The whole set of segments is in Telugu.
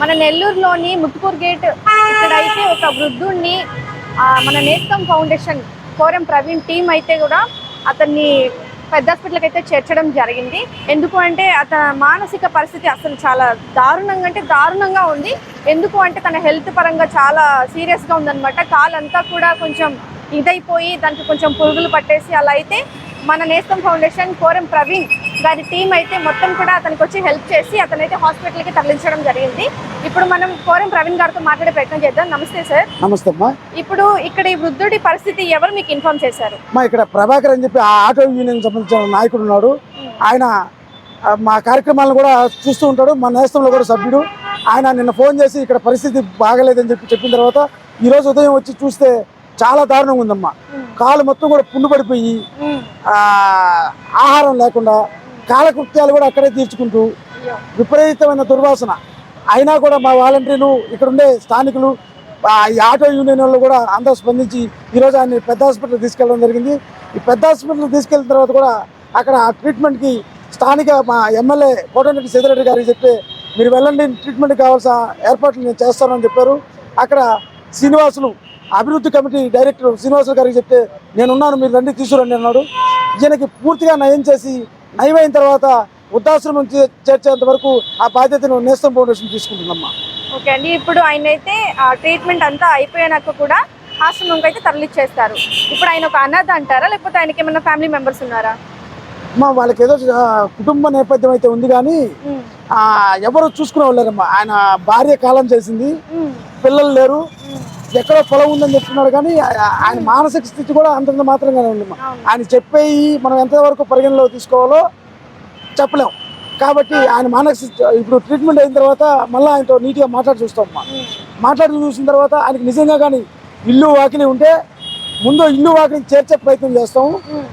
మన నెల్లూరులోని ముత్తుకూరు గేట్ ఇక్కడైతే ఒక వృద్ధుణ్ణి మన నేస్తం ఫౌండేషన్ కోరం ప్రవీణ్ టీం అయితే కూడా అతన్ని పెద్ద హాస్పిటల్కి అయితే చేర్చడం జరిగింది. ఎందుకు అంటే అతని మానసిక పరిస్థితి అసలు చాలా దారుణంగా అంటే దారుణంగా ఉంది. ఎందుకు అంటే తన హెల్త్ పరంగా చాలా సీరియస్గా ఉందన్నమాట. కాలంతా కూడా కొంచెం ఇదైపోయి దానికి కొంచెం పురుగులు పట్టేసి అలా అయితే మన నేస్తం ఫౌండేషన్ కోరం ప్రవీణ్ గారి టీం అయితే మొత్తం కూడా అతనికి వచ్చి హెల్ప్ చేసి అతనైతే హాస్పిటల్కి తరలించడం జరిగింది. ఇప్పుడు మనం కోరం ప్రవీణ్ గారితో మాట్లాడే ప్రయత్నం చేద్దాం. నమస్తే సార్. నమస్తే అమ్మా. ఇప్పుడు ఇక్కడ ఈ వృద్ధుడి పరిస్థితి ఎవరు మీకు ఇన్ఫార్మ్ చేశారు? మా ఇక్కడ ప్రభాకర్ అని చెప్పి ఆ ఆటో యూనియన్ సంబంధించిన నాయకుడు ఉన్నాడు. ఆయన మా కార్యక్రమాలను కూడా చూస్తూ ఉంటాడు. మా నేస్తంలో కూడా సభ్యుడు. ఆయన నిన్న ఫోన్ చేసి ఇక్కడ పరిస్థితి బాగలేదని చెప్పి చెప్పిన తర్వాత ఈ రోజు ఉదయం వచ్చి చూస్తే చాలా దారుణంగా ఉందమ్మా. కాలు మొత్తం కూడా పుండు పడిపోయి ఆహారం లేకుండా కాలకృత్యాలు కూడా అక్కడే తీర్చుకుంటూ. విపరీతమైన దుర్వాసన. అయినా కూడా మా వాలంటీర్లు ఇక్కడ ఉండే స్థానికులు ఈ ఆటో యూనియన్ వాళ్ళు కూడా అందరూ స్పందించి ఈరోజు ఆయన పెద్ద హాస్పిటల్ తీసుకెళ్ళడం జరిగింది. ఈ పెద్ద హాస్పిటల్ తీసుకెళ్ళిన తర్వాత కూడా అక్కడ ఆ ట్రీట్మెంట్కి స్థానిక మా ఎమ్మెల్యే కోటమిరెడ్డి సీతారెడ్డి గారికి చెప్తే మీరు వెళ్ళండి ట్రీట్మెంట్ కావాల్సిన ఏర్పాట్లు నేను చేస్తానని చెప్పారు. అక్కడ శ్రీనివాసులు అభివృద్ధి కమిటీ డైరెక్టర్ శ్రీనివాసులు గారికి చెప్తే నేనున్నాను మీరు రండి తీసుకురండి అన్నాడు. ఈయనకి పూర్తిగా నయం చేసి నయమైన తర్వాత వృద్ధాశ్రమం చేర్చేంత వరకు ఆ బాధ్యతను నేస్తం ఫౌండేషన్ తీసుకుంటుందమ్మా. ఓకే అండి. ఇప్పుడు ఆయన అయితే ఆ ట్రీట్మెంట్ అంతా అయిపోయాక కూడా ఆశ్రమంకి అయితే తరలిచ్చేస్తారు. ఇప్పుడు ఆయన ఒక అనాథ అంటారా? లేకపోతే ఆయనకి ఏమైనా ఫ్యామిలీ మెంబర్స్ ఉన్నారా? అమ్మా వాళ్ళకి ఏదో కుటుంబ నేపథ్యం అయితే ఉంది కానీ ఎవరు చూసుకునే వాళ్ళేరమ్మా ఆయన భార్య కాలం చేసింది. పిల్లలు లేరు. ఎక్కడో పొలం ఉందని చెప్తున్నాడు కానీ ఆయన మానసిక స్థితి కూడా అంతంత మాత్రంగానే అవును. ఆయన చెప్పేయి మనం ఎంతవరకు పరిగణలో తీసుకోవాలో చెప్పలేం. కాబట్టి ఆయన మానసిక ఇప్పుడు ట్రీట్మెంట్ అయిన తర్వాత మళ్ళీ ఆయనతో నీట్గా మాట్లాడి ఉమ్. మాట్లాడి చూసిన తర్వాత ఆయనకి నిజంగా కానీ ఇల్లు వాకిలి ఉంటే ముందు ఇల్లు వాకిలి చేర్చే ప్రయత్నం చేస్తాము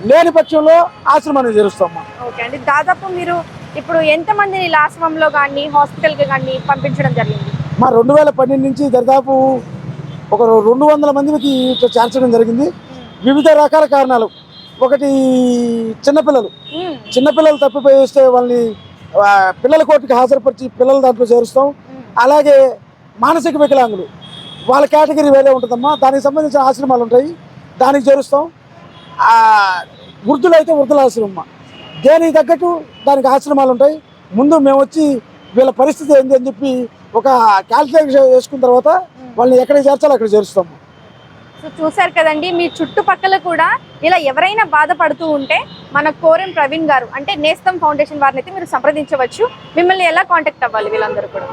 లేని పక్షంలో ఆశ్రమాన్ని చేరుస్తామమ్మా ఓకే అండి. దాదాపు మీరు ఇప్పుడు ఎంతమందిని ఇలా ఆశ్రమంలో కానీ హాస్పిటల్కి కానీ పంపించడం జరిగింది? మా రెండు వేల పన్నెండు నుంచి దరిదాపు ఒక రెండు వందల మందికి ఇట్లా చేర్చడం జరిగింది. వివిధ రకాల కారణాలు. ఒకటి చిన్నపిల్లలు. చిన్నపిల్లలు తప్పిపోయి వస్తే వాళ్ళని పిల్లల కోర్టుకి హాజరుపరిచి పిల్లల దాంట్లో చేరుస్తాం. అలాగే మానసిక వికలాంగులు. వాళ్ళ కేటగిరీ వేరే ఉంటుందమ్మా. దానికి సంబంధించిన ఆశ్రమాలు ఉంటాయి. దానికి చేరుస్తాం. ఆ, వృద్ధులు అయితే వృద్ధుల ఆశ్రమం దేనికి తగ్గట్టు దానికి ఆశ్రమాలు ఉంటాయి. ముందు మేము వచ్చి వీళ్ళ పరిస్థితి ఏంటి అని చెప్పి ఒక క్యాల్కులేషన్ చేసుకున్న తర్వాత వాళ్ళని ఎక్కడికి చేర్చాలో అక్కడ చేరుస్తాము సో చూశారు కదండి మీ చుట్టుపక్కల కూడా ఇలా ఎవరైనా బాధపడుతూ ఉంటే మన కోరెం ప్రవీణ్ గారు అంటే నేస్తం ఫౌండేషన్ వారిని అయితే మీరు సంప్రదించవచ్చు. మిమ్మల్ని ఎలా కాంటాక్ట్ అవ్వాలి వీళ్ళందరూ కూడా?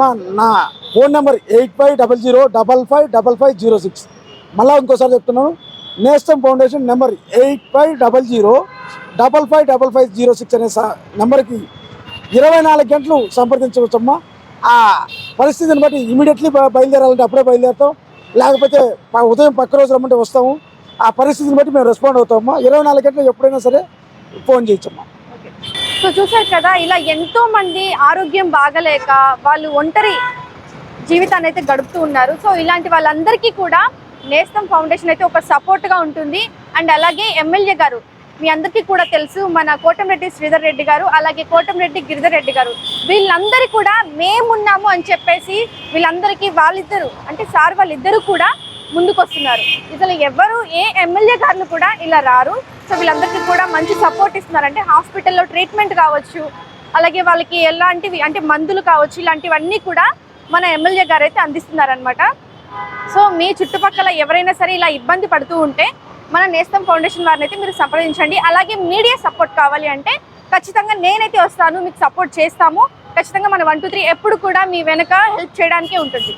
మా నా phone number eight five double zero double five double five zero six. మళ్ళీ ఇంకోసారి చెప్తున్నాను Nestham foundation number eight five double zero double five double five zero six అనే నెంబర్కి ఇరవై నాలుగు గంటలు సంప్రదించవచ్చమ్మా. ఆ పరిస్థితిని బట్టి ఇమీడియట్లీ బయలుదేరాలంటే అప్పుడే బయలుదేరుతాం. లేకపోతే ఉదయం పక్క రోజు రమ్మంటే వస్తాము. ఆ పరిస్థితిని బట్టి మేము రెస్పాండ్ అవుతామమ్మా. ఇరవై నాలుగు గంటలు ఎప్పుడైనా సరే ఫోన్ చేయొచ్చమ్మా. సో చూసారు కదా ఇలా ఎంతో మంది ఆరోగ్యం బాగలేక వాళ్ళు ఒంటరి జీవితాన్ని అయితే గడుపుతూ ఉన్నారు. సో ఇలాంటి వాళ్ళందరికీ కూడా నేస్తం ఫౌండేషన్ అయితే ఒక సపోర్ట్గా ఉంటుంది. అండ్ అలాగే ఎమ్మెల్యే గారు మీ అందరికీ కూడా తెలుసు మన కోటంరెడ్డి శ్రీధర్ రెడ్డి గారు అలాగే కోటంరెడ్డి గిరిధర్ రెడ్డి గారు. వీళ్ళందరూ కూడా మేమున్నాము అని చెప్పేసి వీళ్ళందరికీ వాళ్ళిద్దరు అంటే సార్ వాళ్ళిద్దరూ కూడా ముందుకొస్తున్నారు. ఇసలు ఎవరు ఏ ఎమ్మెల్యే గారిని కూడా ఇలా రారు. సో వీళ్ళందరికీ కూడా మంచి సపోర్ట్ ఇస్తున్నారు అంటే హాస్పిటల్లో ట్రీట్మెంట్ కావచ్చు అలాగే వాళ్ళకి ఎలాంటివి అంటే మందులు కావచ్చు ఇలాంటివన్నీ కూడా మన ఎమ్మెల్యే గారు అయితే అందిస్తున్నారనమాట సో మీ చుట్టుపక్కల ఎవరైనా సరే ఇలా ఇబ్బంది పడుతూ ఉంటే మన నేస్తం ఫౌండేషన్ వారిని అయితే మీరు సంప్రదించండి. అలాగే మీడియా సపోర్ట్ కావాలి అంటే ఖచ్చితంగా నేనైతే వస్తాను మీకు సపోర్ట్ చేస్తాము. ఖచ్చితంగా మన వన్ టూ త్రీ ఎప్పుడు కూడా మీ వెనక హెల్ప్ చేయడానికే ఉంటుంది.